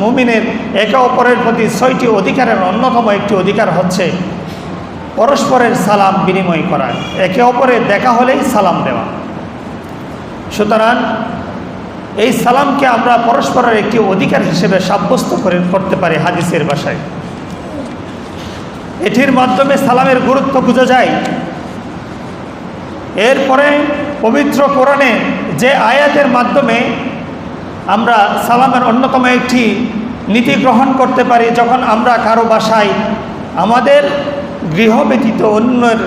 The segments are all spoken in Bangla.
মুমিনের একে অপরের প্রতি ছয়টি অধিকারের অন্যতম একটি অধিকার হচ্ছে পরস্পরের সালাম বিনিময় করা। একে অপরের দেখা হলেই সালাম দেওয়া। সুতরাং এই সালামকে আমরা পরস্পরের একটি অধিকার হিসেবে সাব্যস্ত করে করতে পারি হাদিসের বাসায় এটির মাধ্যমে সালামের গুরুত্ব বোঝা যায়। এরপরে পবিত্র কোরআনে যে আয়াতের মাধ্যমে আমরা সালামের অন্যতম একটি নীতি গ্রহণ করতে পারি যখন আমরা কারও বাসায় আমাদের গৃহ ব্যতীত অন্যের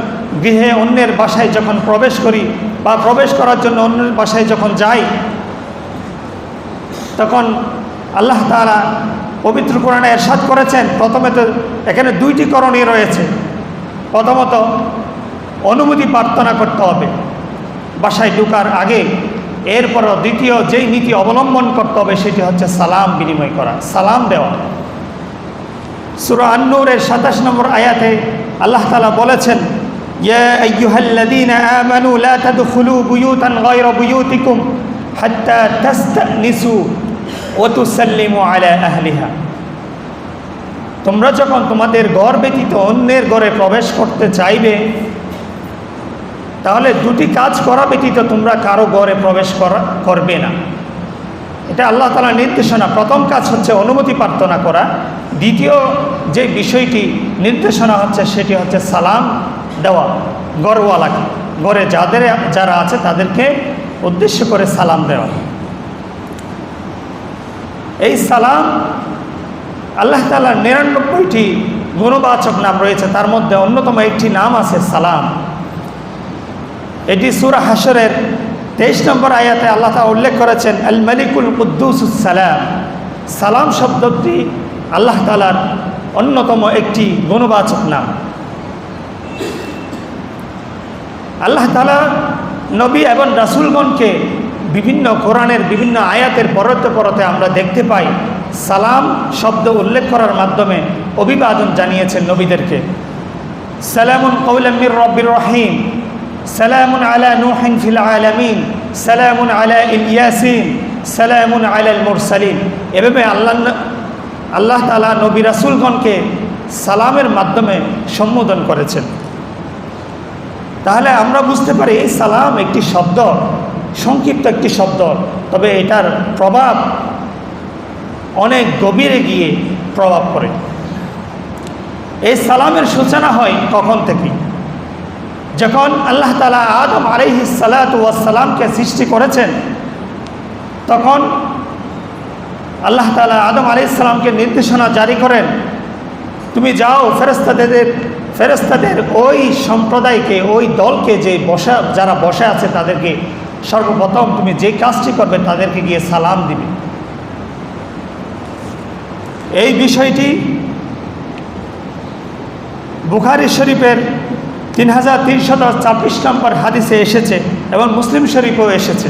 গৃহে অন্যের বাসায় যখন প্রবেশ করি বা প্রবেশ করার জন্য অন্যের বাসায় যখন যাই, তখন আল্লাহ তাআলা পবিত্র কোরআনে এরশাদ করেছেন। প্রথমে তো এখানে দুইটি করণীয় রয়েছে। প্রথমত, অনুমতি প্রার্থনা করতে হবে। বাসায় ঢুকার আগে এরপরও দ্বিতীয় যেই নীতি অবলম্বন করতে হবে সেটি হচ্ছে সালাম বিনিময় করা সালাম দেওয়া সুরা আন্নুরের সাতাশ নম্বর আয়াতে আল্লাহ তালা বলেছেন يا أيها الذين آمنوا لا تدخلوا بيوتا غير بيوتكم حتى تستأنسوا وتسلموا على أهلها তোমরা যখন তোমাদের ঘর ব্যতীত অন্যের ঘরে প্রবেশ করতে চাইবে তাহলে দুটি কাজ করা ব্যতীত তোমরা কারও গড়ে প্রবেশ করা, করবে না। এটা আল্লাহ তালা নির্দেশনা। প্রথম কাজ হচ্ছে অনুমতি প্রার্থনা করা। দ্বিতীয় যে বিষয়টি নির্দেশনা হচ্ছে, সেটি হচ্ছে সালাম দেওয়া গড়ওয়ালাকে গড়ে যাদের, যারা আছে, তাদেরকে উদ্দেশ্য করে সালাম দেওয়া। এই সালাম আল্লাহ তালার নিরানব্বইটি গুণবাচক নাম রয়েছে। তার মধ্যে অন্যতম একটি নাম আছে সালাম। এটি সুরা হাসরের তেইশ নম্বর আয়াতে আল্লাহ তালা উল্লেখ করেছেন, আল মালিকুল সালাম। সালাম শব্দটি আল্লাহ তালার অন্যতম একটি গুণবাচক নাম। আল্লাহ তালা নবী এবং রাসুলগণকে বিভিন্ন কোরআনের বিভিন্ন আয়াতের পরতে পরতে আমরা দেখতে পাই, সালাম শব্দ উল্লেখ করার মাধ্যমে অভিবাদন জানিয়েছেন নবীদেরকে। সালামুন কৌলামির রব্বির রহিম। সালামুন আলা নুহিন ফিল আলামিন, সালামুন আলা ইলিয়াসিন সালামুন আলাল মুরসালিন। এভাবে আল্লাহ আল্লাহ তালা নবী রাসুলগণকে সালামের মাধ্যমে সম্বোধন করেছেন। তাহলে আমরা বুঝতে পারি সালাম একটি শব্দ, সংক্ষিপ্ত একটি শব্দ, তবে এটার প্রভাব অনেক গভীরে গিয়ে প্রভাব পড়ে। এই সালামের সূচনা হয় কখন থেকে? যখন আল্লাহ তালা আদম আলাইহি সালাতামকে সৃষ্টি করেছেন, তখন আল্লাহ তালা আদম আলাইসালামকে নির্দেশনা জারি করেন, তুমি যাও ফেরস্তাদের ফেরস্তাদের ওই সম্প্রদায়কে, ওই দলকে যে বসা, যারা বসে আছে তাদেরকে সর্বপ্রথম তুমি যে কাজটি করবে তাদেরকে গিয়ে সালাম দিবে। এই বিষয়টি বুখারি শরীফের তিন হাজার তিনশত ছাব্বিশ নম্বর হাদিসে এসেছে এবং মুসলিম শরীফও এসেছে।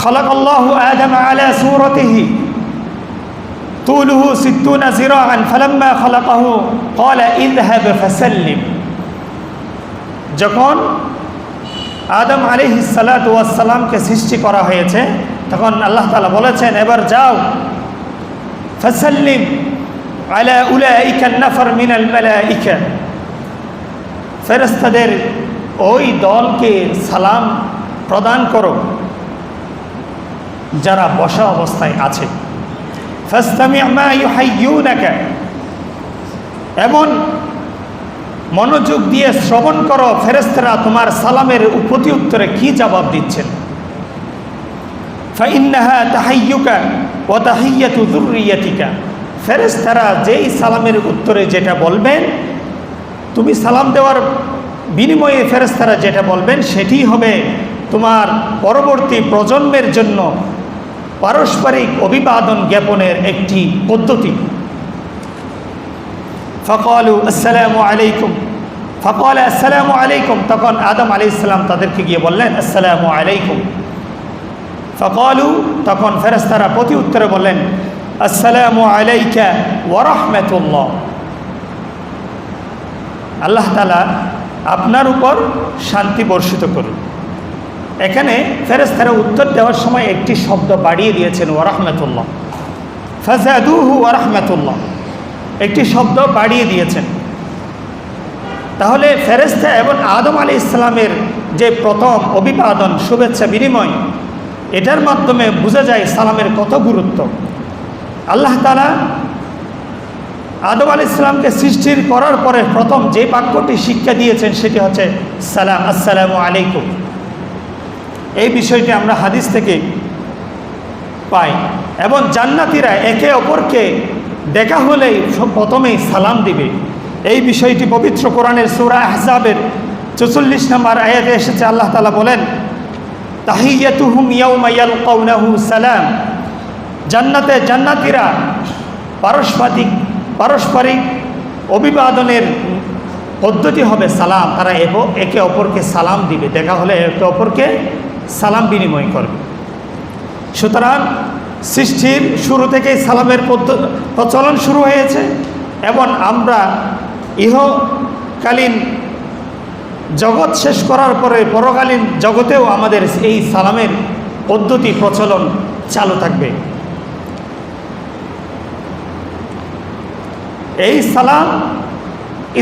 খালাক আল্লাহ আদম আলা সুরতিহি তুলহু সিদ্দুনা জিরাহান ফালাম্মা খালাকাহু ক্বালা ইযহাব ফাসাল্লিম। যখন আদম আলী হিসালাত ওয়াসালামকে সৃষ্টি করা হয়েছে, তখন আল্লাহ তাআলা বলেছেন, এবার যাও, ফাসাল্লিম আলা উলাইকা ইকা মিনাল মালা ফেরেস্তাদের ওই দলকে সালাম প্রদান করো, যারা বসা অবস্থায় আছে। এমন মনোযোগ দিয়ে শ্রবণ করো ফেরেস্তারা তোমার সালামের প্রতি উত্তরে কি জবাব দিচ্ছেন? ফেরেস্তারা যেই সালামের উত্তরে যেটা বলবেন তুমি সালাম দেওয়ার বিনিময়ে ফেরেস্তারা যেটা বলবেন, সেটি হবে তোমার পরবর্তী প্রজন্মের জন্য পারস্পরিক অভিবাদন জ্ঞাপনের একটি পদ্ধতি। ফকলু আসসালামু আলাইকুম। ফকল আসসালামু আলাইকুম। তখন আদম আলি ইসলাম তাদেরকে গিয়ে বললেন, আসসালামু আলাইকুম। ফকলু, তখন ফেরেস্তারা প্রতি উত্তরে বললেন, আসসালামু আলাইকা ওরহমতুল্লাহ আল্লাহ তালা আপনার উপর শান্তি বর্ষিত করুন। এখানে ফেরেস্তারা উত্তর দেওয়ার সময় একটি শব্দ বাড়িয়ে দিয়েছেন ওরহমতুল্লাহ ফাজাদুহু রহমতুল্লাহ। একটি শব্দ বাড়িয়ে দিয়েছেন। তাহলে ফেরেস্তা এবং আদম আলী ইসলামের যে প্রথম অভিবাদন, শুভেচ্ছা, বিনিময়, এটার মাধ্যমে বোঝা যায় সালামের কত গুরুত্ব। আল্লাহ তালা আদম আলী ইসলামকে সৃষ্টির করার পরে প্রথম যে বাক্যটি শিক্ষা দিয়েছেন সেটি হচ্ছে সালাম, আসসালামু আলাইকুম। এই বিষয়টি আমরা হাদিস থেকে পাই। এবং জান্নাতিরা একে অপরকে দেখা হলেই প্রথমেই সালাম দিবে। এই বিষয়টি পবিত্র কোরআনের সুরা আহজাবের চৌচল্লিশ নম্বর আয়াতে এসেছে। আল্লাহ তালা বলেন সালাম। জান্নাতে জান্নাতিরা পারস্পরিক পারস্পরিক অভিবাদনের পদ্ধতি হবে সালাম। তারা একে অপরকে সালাম দিবে। দেখা হলে একে অপরকে সালাম বিনিময় করবে। সুতরাং সৃষ্টির শুরু থেকেই সালামের প্রচলন শুরু হয়েছে এবং আমরা ইহকালীন জগৎ শেষ করার পরে পরকালীন জগতেও আমাদের এই সালামের পদ্ধতি প্রচলন চালু থাকবে। এই সালাম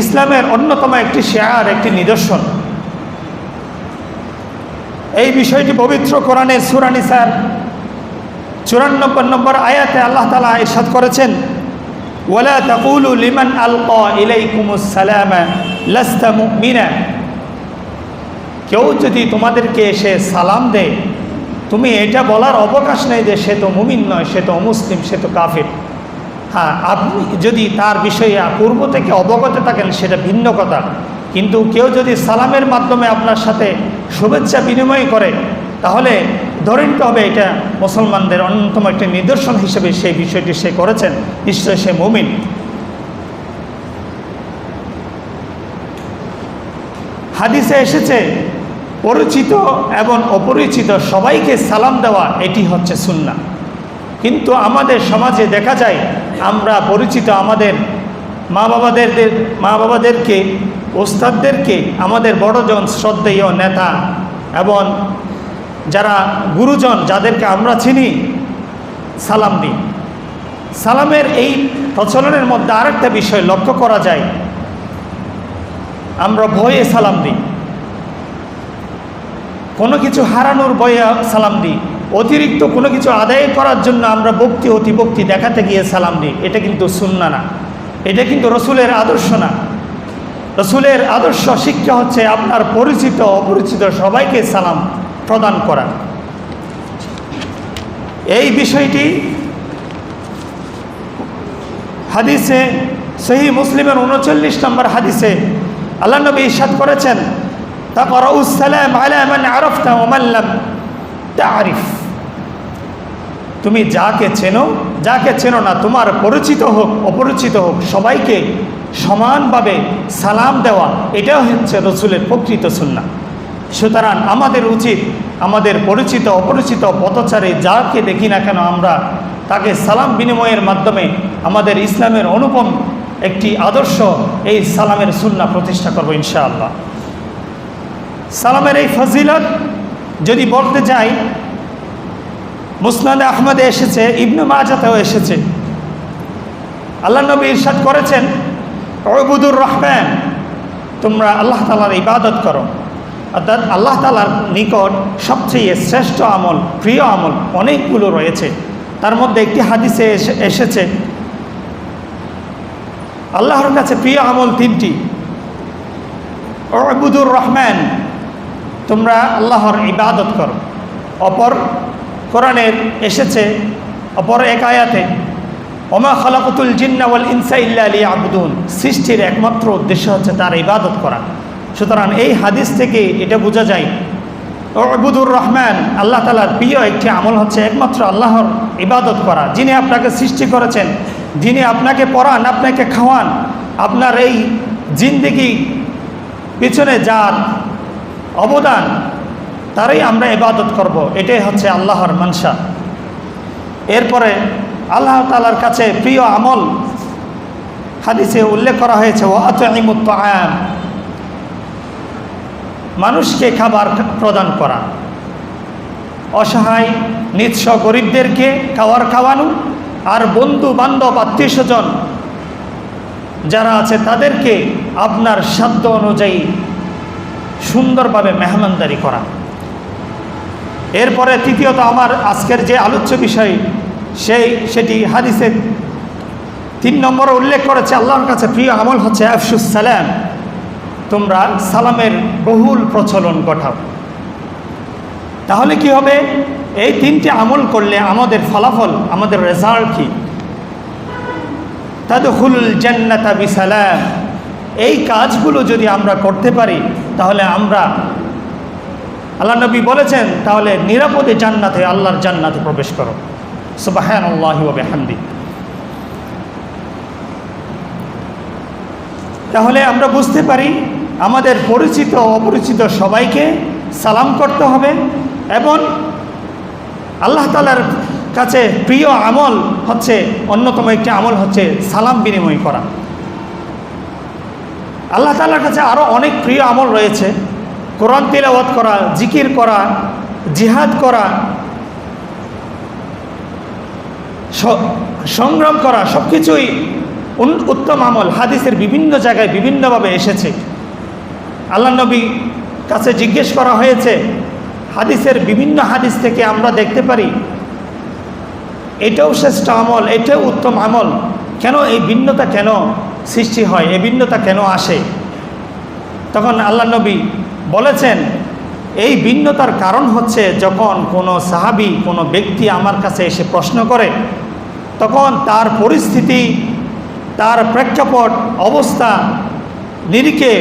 ইসলামের অন্যতম একটি শেয়ার, একটি নিদর্শন। এই বিষয়টি পবিত্র কোরআনে সুরানিসার চুরানব্বই নম্বর আয়াতে আল্লাহ তালা ইরশাদ করেছেন ইলাইকুমুস কেউ যদি তোমাদেরকে এসে সালাম দেয়, তুমি এটা বলার অবকাশ নেই যে সে তো মুমিন নয়, সে তো অমুসলিম সে তো কাফির। হ্যাঁ আপনি যদি তার বিষয়ে পূর্ব থেকে অবগত থাকেন, সেটা ভিন্ন কথা। কিন্তু কেউ যদি সালামের মাধ্যমে আপনার সাথে শুভেচ্ছা বিনিময় করে, তাহলে ধরে নিতে হবে এটা মুসলমানদের অন্যতম একটি নিদর্শন হিসেবে সেই বিষয়টি সে করেছেন। নিশ্চয় সে মুমিন। হাদিসে এসেছে, পরিচিত এবং অপরিচিত সবাইকে সালাম দেওয়া, এটি হচ্ছে সুন্না কিন্তু আমাদের সমাজে দেখা যায় আমরা পরিচিত আমাদের মা বাবাদের মা বাবাদেরকে, ওস্তাদদেরকে, আমাদের বড়জন শ্রদ্ধেয় নেতা এবং যারা গুরুজন যাদেরকে আমরা চিনি, সালাম দিই। সালামের এই প্রচলনের মধ্যে আরেকটা বিষয় লক্ষ্য করা যায়। আমরা ভয়ে সালাম দিই। কোনো কিছু হারানোর ভয়ে সালাম দিই। অতিরিক্ত কোনো কিছু আদায় করার জন্য আমরা ভক্তি অতিভক্তি দেখাতে গিয়ে সালাম দিই। এটা কিন্তু সুন্না না। এটা কিন্তু রসুলের আদর্শ না। রসুলের আদর্শ শিক্ষা হচ্ছে আপনার পরিচিত, অপরিচিত সবাইকে সালাম প্রদান করা। এই বিষয়টি হাদিসে, সহি মুসলিমের উনচল্লিশ নম্বর হাদিসে আল্লাহ নবী ইসাদ করেছেন তারপর উসালাম আলামান আরফতা ওমাল্লাম তুমি যাকে চেনো যাকে চেনো না, তোমার পরিচিত হোক, অপরিচিত হোক, সবাইকে সমানভাবে সালাম দেওয়া, এটাও হচ্ছে রসুলের প্রকৃত সুন্না সুতরাং আমাদের উচিত, আমাদের পরিচিত, অপরিচিত পথচারী যাকে দেখি না কেন আমরা, তাকে সালাম বিনিময়ের মাধ্যমে আমাদের ইসলামের অনুপম একটি আদর্শ এই সালামের সুন্না প্রতিষ্ঠা করব ইনশাআল্লাহ। সালামের এই ফজিলত যদি বলতে যাই মুসনাদ আহমদে এসেছে, ইবনু মাজাতেও এসেছে। আল্লাহ নবী ইরশাদ করেছেন অবুদুর রহমান, তোমরা আল্লাহ তালার ইবাদত করো। অর্থাৎ আল্লাহ তালার নিকট সবচেয়ে শ্রেষ্ঠ আমল, প্রিয় আমল অনেকগুলো রয়েছে। তার মধ্যে একটি হাদিসে এসে- এসেছে, আল্লাহর কাছে প্রিয় আমল তিনটি। অবুদুর রহমান, তোমরা আল্লাহর ইবাদত করো। অপর কোরআনের এসেছে অপর এক আয়াতে, ওমা খালাকুতুল জিন্নাওয়াল ইনসা ইল্লা আলী আবুদুন সৃষ্টির একমাত্র উদ্দেশ্য হচ্ছে তার ইবাদত করা। সুতরাং এই হাদিস থেকে এটা বোঝা যায় অবুদুর রহমান, আল্লাহ তালার প্রিয় একটি আমল হচ্ছে একমাত্র আল্লাহর ইবাদত করা। যিনি আপনাকে সৃষ্টি করেছেন, যিনি আপনাকে পড়ান আপনাকে খাওয়ান, আপনার এই জিন্দিগি পিছনে যার অবদান তারই আমরা ইবাদত করব। এটাই হচ্ছে আল্লাহর মানসা। এরপরে আল্লাহ তালার কাছে প্রিয় আমল হাদিসে উল্লেখ করা হয়েছে ও আতমুত আয়াম মানুষকে খাবার প্রদান করা। অসহায়, নিঃস্ব গরিবদেরকে খাবার খাওয়ানো আর বন্ধু বান্ধব আত্মীয় স্বজন যারা আছে তাদেরকে আপনার সাধ্য অনুযায়ী সুন্দরভাবে মেহমানদারি করা। এরপরে তৃতীয়ত আমার আজকের যে আলোচ্য বিষয়, সেই, সেটি হাদিসের তিন নম্বরে উল্লেখ করেছে, আল্লাহর কাছে প্রিয় আমল হচ্ছে আফসুস সালাম তোমরা সালামের বহুল প্রচলন ঘটাও। তাহলে কি হবে? এই তিনটি আমল করলে আমাদের ফলাফল, আমাদের রেজাল্ট কি? তাদহুল জান্নাতা বিসালাম। এই কাজগুলো যদি আমরা করতে পারি, তাহলে আমরা আল্লাহ নবী বলেছেন, তাহলে নিরাপদে জান্নাতে, আল্লাহর জান্নাতে প্রবেশ করো। সুবাহান আল্লাহি হামদি তাহলে আমরা বুঝতে পারি, আমাদের পরিচিত অপরিচিত সবাইকে সালাম করতে হবে এবং আল্লাহ তালার কাছে প্রিয় আমল হচ্ছে, অন্যতম একটি আমল হচ্ছে সালাম বিনিময় করা। আল্লাহ তালার কাছে আরও অনেক প্রিয় আমল রয়েছে। কোরআন তিলাওয়াত করা, জিকির করা, জিহাদ করা সংগ্রাম করা সব কিছুই উত্তম আমল। হাদিসের বিভিন্ন জায়গায় বিভিন্নভাবে এসেছে। আল্লাহ নবী কাছে জিজ্ঞেস করা হয়েছে, হাদিসের বিভিন্ন হাদিস থেকে আমরা দেখতে পারি, এটাও শ্রেষ্ঠ আমল, এটাও উত্তম আমল। কেন এই ভিন্নতা কেন সৃষ্টি হয়? এই ভিন্নতা কেন আসে? তখন আল্লাহ নবী বলেছেন, এই ভিন্নতার কারণ হচ্ছে যখন কোনো সাহাবি কোনো ব্যক্তি আমার কাছে এসে প্রশ্ন করে, তখন তার পরিস্থিতি, তার প্রেক্ষাপট, অবস্থা নিরিখে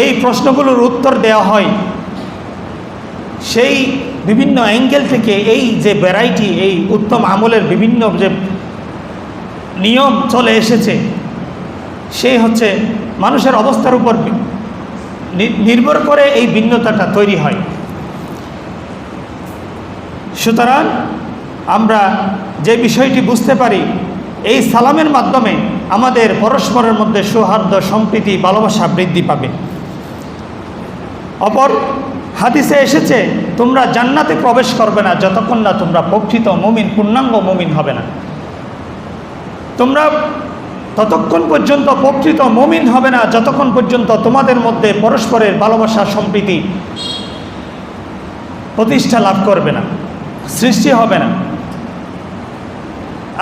এই প্রশ্নগুলোর উত্তর দেওয়া হয়। সেই বিভিন্ন অ্যাঙ্গেল থেকে এই যে ভ্যারাইটি এই উত্তম আমলের বিভিন্ন যে নিয়ম চলে এসেছে সেই হচ্ছে মানুষের অবস্থার উপর নির্ভর করে এই ভিন্নতাটা তৈরি হয়। সুতরাং আমরা যে বিষয়টি বুঝতে পারি, এই সালামের মাধ্যমে আমাদের পরস্পরের মধ্যে সৌহার্দ্য, সম্প্রীতি, ভালোবাসা বৃদ্ধি পাবে। অপর হাদিসে এসেছে, তোমরা জান্নাতে প্রবেশ করবে না যতক্ষণ না তোমরা প্রকৃত মমিন, পূর্ণাঙ্গ মমিন হবে না। তোমরা ততক্ষণ পর্যন্ত প্রকৃত মমিন হবে না, যতক্ষণ পর্যন্ত তোমাদের মধ্যে পরস্পরের ভালোবাসা, সম্প্রীতি প্রতিষ্ঠা লাভ করবে না, সৃষ্টি হবে না।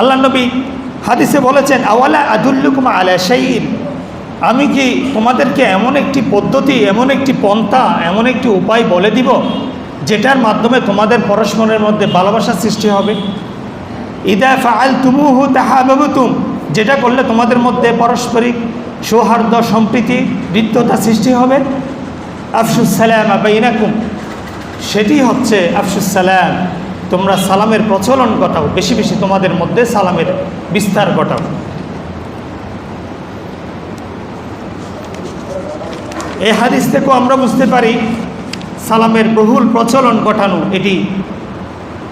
আল্লাহ নবী হাদিসে বলেছেন, আওয়ালা আদুল্লুকুমা আলা শাইন আমি কি তোমাদেরকে এমন একটি পদ্ধতি, এমন একটি পন্থা, এমন একটি উপায় বলে দিব, যেটার মাধ্যমে তোমাদের পরস্পরের মধ্যে ভালোবাসা সৃষ্টি হবে? ইদা ফাআল তুমুহু তাহাবাবুতুম। যেটা করলে তোমাদের মধ্যে পারস্পরিক সৌহার্দ্য, সম্প্রীতি হৃদ্যতা সৃষ্টি হবে। আফসুস সালাম আবাইনাকুম সেটি হচ্ছে আফসুস সালাম তোমরা সালামের প্রচলন ঘটাও, বেশি বেশি তোমাদের মধ্যে সালামের বিস্তার ঘটাও। এই হাদিস থেকেও আমরা বুঝতে পারি, সালামের বহুল প্রচলন ঘটানো এটি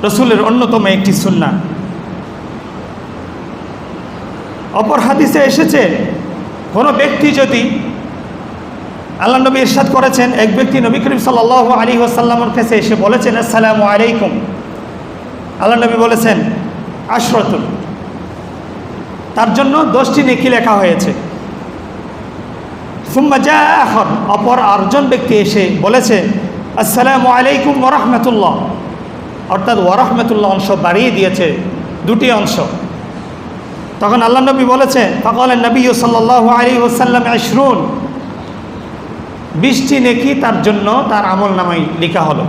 রসুলের অন্যতম একটি সুন্না অপর হাদিসে এসেছে, কোনো ব্যক্তি যদি আল্লাহ নবী ইরশাদ করেছেন, এক ব্যক্তি নবী করিম সাল্লাহ আলী ওসাল্লামর কাছে এসে বলেছেন, আসসালামু আলাইকুম। আল্লাহ নবী বলেছেন আশরতুল তার জন্য দশটি নেকি লেখা হয়েছে। সুম্মা যা এখন অপর আরেকজন ব্যক্তি এসে বলেছে, আসসালামু আলাইকুম ওরহমতুল্লাহ অর্থাৎ ওরহমতুল্লাহ অংশ বাড়িয়ে দিয়েছে, দুটি অংশ। তখন আল্লাহ নবী বলেছে ফকল নবী সাল্লাহ আলী ওসাল্লাম আশরুন। বৃষ্টি নেকি তার জন্য তার আমল নামাই লেখা হলো।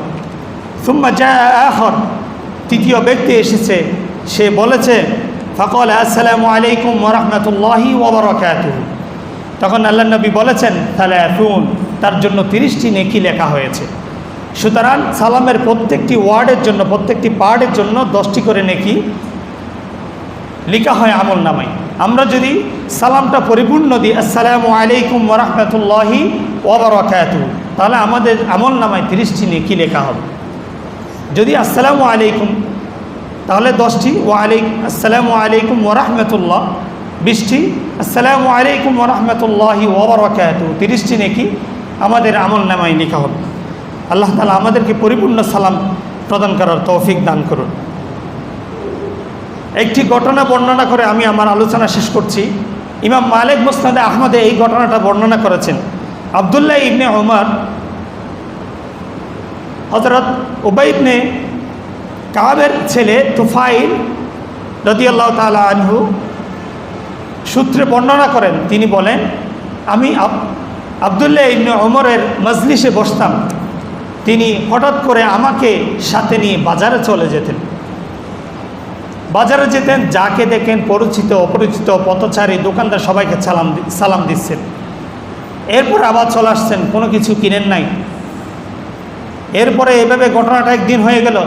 সুম্মা যা এখন তৃতীয় ব্যক্তি এসেছে, সে বলেছে, ফকল আসসালামু আলাইকুম ওরহমতুল্লাহি ওবরাকাত তখন আল্লাহ নবী বলেছেন তাহলে তার জন্য তিরিশটি নেকি লেখা হয়েছে। সুতরাং সালামের প্রত্যেকটি ওয়ার্ডের জন্য, প্রত্যেকটি পার্টের জন্য দশটি করে নেকি লেখা হয় আমল নামাই আমরা যদি সালামটা পরিপূর্ণ দিই, আসসালামু আলাইকুম ওরহমতুল্লাহি ওবরাকাত তাহলে আমাদের আমল নামায় তিরিশটি নেকি লেখা হবে? যদি আসসালামু আলাইকুম তাহলে দশটি ওয়ালাইক আসসালামু আলাইকুম ওরহমতুল্লাহ বিশটি, আসসালামু আলাইকুম ওরহমতুল্লাহি ওবরাকাত তিরিশটি নেকি আমাদের আমল নামায় লেখা হবে। আল্লাহ তালা আমাদেরকে পরিপূর্ণ সালাম প্রদান করার তৌফিক দান করুন। একটি ঘটনা বর্ণনা করে আমি আমার আলোচনা শেষ করছি। ইমাম মালিক মুস্তাদে আহমদে এই ঘটনাটা বর্ণনা করেছেন। আবদুল্লাহ ইবনে ওমর হজরত উবাই ইবনে কাবের ছেলে তুফাইল রদিয়াল্লাহ তালা আনহু সূত্রে বর্ণনা করেন। তিনি বলেন, আমি আব- আবদুল্লাহ ইবনে ওমরের মজলিসে বসতাম। তিনি হঠাৎ করে আমাকে সাথে নিয়ে বাজারে চলে যেতেন। বাজারে যেতেন, যাকে দেখেন পরিচিত, অপরিচিত পথচারী, দোকানদার সবাইকে সালাম সালাম দিচ্ছেন। এরপর আবার চলে আসছেন, কোনো কিছু কিনেন নাই। এরপরে এভাবে ঘটনাটা একদিন হয়ে গেল।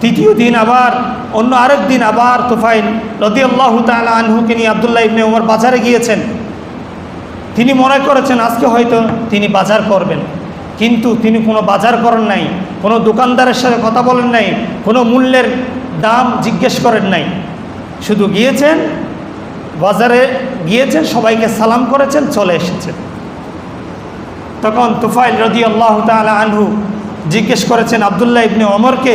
তৃতীয় দিন আবার, অন্য আরেক দিন আবার তুফাইল রদিয়াল্লাহ তালা আনহুকে নিয়ে আবদুল্লাহ ইবনে ওমর বাজারে গিয়েছেন। তিনি মনে করেছেন, আজকে হয়তো তিনি বাজার করবেন। কিন্তু তিনি কোনো বাজার করেন নাই। কোনো দোকানদারের সাথে কথা বলেন নাই, কোনো মূল্যের দাম জিজ্ঞেস করেন নাই। শুধু গিয়েছেন, বাজারে গিয়েছেন, সবাইকে সালাম করেছেন, চলে এসেছেন। তখন তুফাইল রদি আল্লাহ তালা আনহু জিজ্ঞেস করেছেন, আবদুল্লাহ ইবনে অমরকে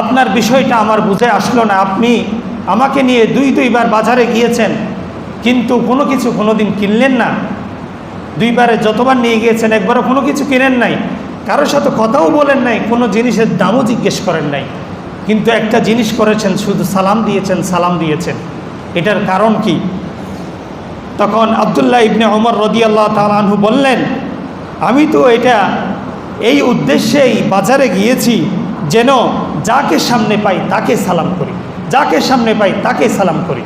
আপনার বিষয়টা আমার বুঝে আসলো না। আপনি আমাকে নিয়ে দুই, দুইবার বাজারে গিয়েছেন, কিন্তু কোনো কিছু কোনো দিন কিনলেন না। দুইবারে যতবার নিয়ে গিয়েছেন, একবারও কোনো কিছু কিনেন নাই। কারোর সাথে কথাও বলেন নাই, কোনো জিনিসের দামও জিজ্ঞেস করেন নাই। কিন্তু একটা জিনিস করেছেন, শুধু সালাম দিয়েছেন সালাম দিয়েছেন। এটার কারণ কি? তখন আবদুল্লাহ ইবনে ওমর রদিয়াল্লাহ তালাহু বললেন, আমি তো এটা, এই উদ্দেশ্যেই বাজারে গিয়েছি, যেন যাকে সামনে পাই তাকে সালাম করি, যাকে সামনে পাই তাকে সালাম করি।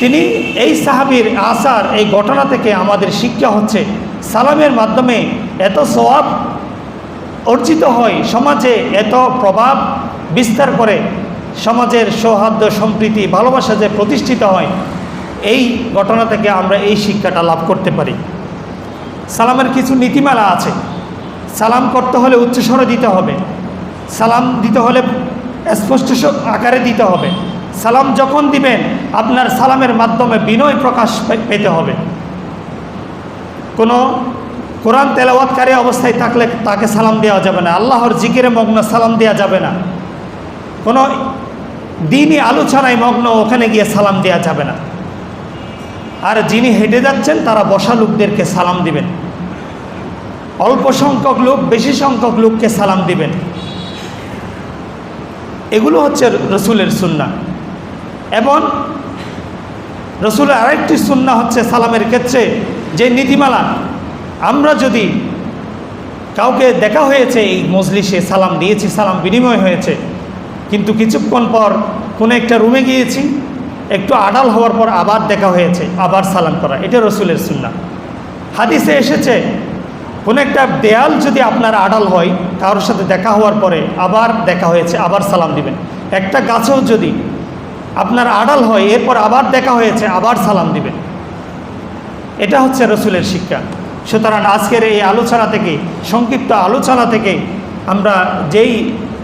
তিনি এই সাহাবির আসার এই ঘটনা থেকে আমাদের শিক্ষা হচ্ছে, সালামের মাধ্যমে এত সওয়াব অর্জিত হয় সমাজে, এত প্রভাব বিস্তার করে সমাজের সৌহার্দ্য, সম্প্রীতি, ভালোবাসা যে প্রতিষ্ঠিত হয়, এই ঘটনা থেকে আমরা এই শিক্ষাটা লাভ করতে পারি। সালামের কিছু নীতিমালা আছে। সালাম করতে হলে উচ্চস্বরে দিতে হবে। সালাম দিতে হলে স্পষ্ট আকারে দিতে হবে। সালাম যখন দিবেন, আপনার সালামের মাধ্যমে বিনয় প্রকাশ পেতে হবে। কোনো কোরআন তেলাওয়াতকারী অবস্থায় থাকলে তাকে সালাম দেওয়া যাবে না। আল্লাহর জিকিরে মগ্ন সালাম দেওয়া যাবে না। কোনো দিনই আলোচনায় মগ্ন ওখানে গিয়ে সালাম দেওয়া যাবে না। আর যিনি হেঁটে যাচ্ছেন, তারা বসা লোকদেরকে সালাম দিবেন। অল্প সংখ্যক লোক, বেশি সংখ্যক লোককে সালাম দিবেন। এগুলো হচ্ছে রসুলের সুন্না এবং রসুলের আরেকটি সুন্না হচ্ছে সালামের ক্ষেত্রে যে নীতিমালা আমরা যদি কাউকে দেখা হয়েছে এই মজলিসে সালাম দিয়েছি, সালাম বিনিময় হয়েছে, কিন্তু কিছুক্ষণ পর কোনো একটা রুমে গিয়েছি, একটু আড়াল হওয়ার পর আবার দেখা হয়েছে, আবার সালাম করা। এটা রসুলের সুন্না হাদিসে এসেছে, কোনো একটা দেয়াল যদি আপনার আড়াল হয়, কারোর সাথে দেখা হওয়ার পরে আবার দেখা হয়েছে, আবার সালাম দিবেন। একটা গাছেও যদি আপনার আড়াল হয়, এরপর আবার দেখা হয়েছে, আবার সালাম দিবেন। এটা হচ্ছে রসুলের শিক্ষা। সুতরাং আজকের এই আলোচনা থেকে, সংক্ষিপ্ত আলোচনা থেকে আমরা যেই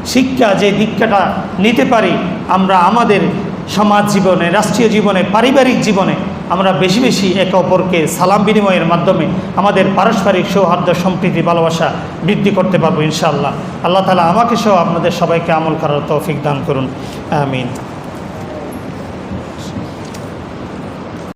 শিক্ষা, যে দীক্ষাটা নিতে পারি, আমরা আমাদের সমাজ জীবনে, রাষ্ট্রীয় জীবনে, পারিবারিক জীবনে আমরা বেশি বেশি একে অপরকে সালাম বিনিময়ের মাধ্যমে আমাদের পারস্পরিক সৌহার্দ্য, সম্প্রীতি, ভালোবাসা বৃদ্ধি করতে পারব ইনশাআল্লাহ। আল্লাহ তালা আমাকে সহ আপনাদের সবাইকে আমল করার তৌফিক দান করুন। আমিন।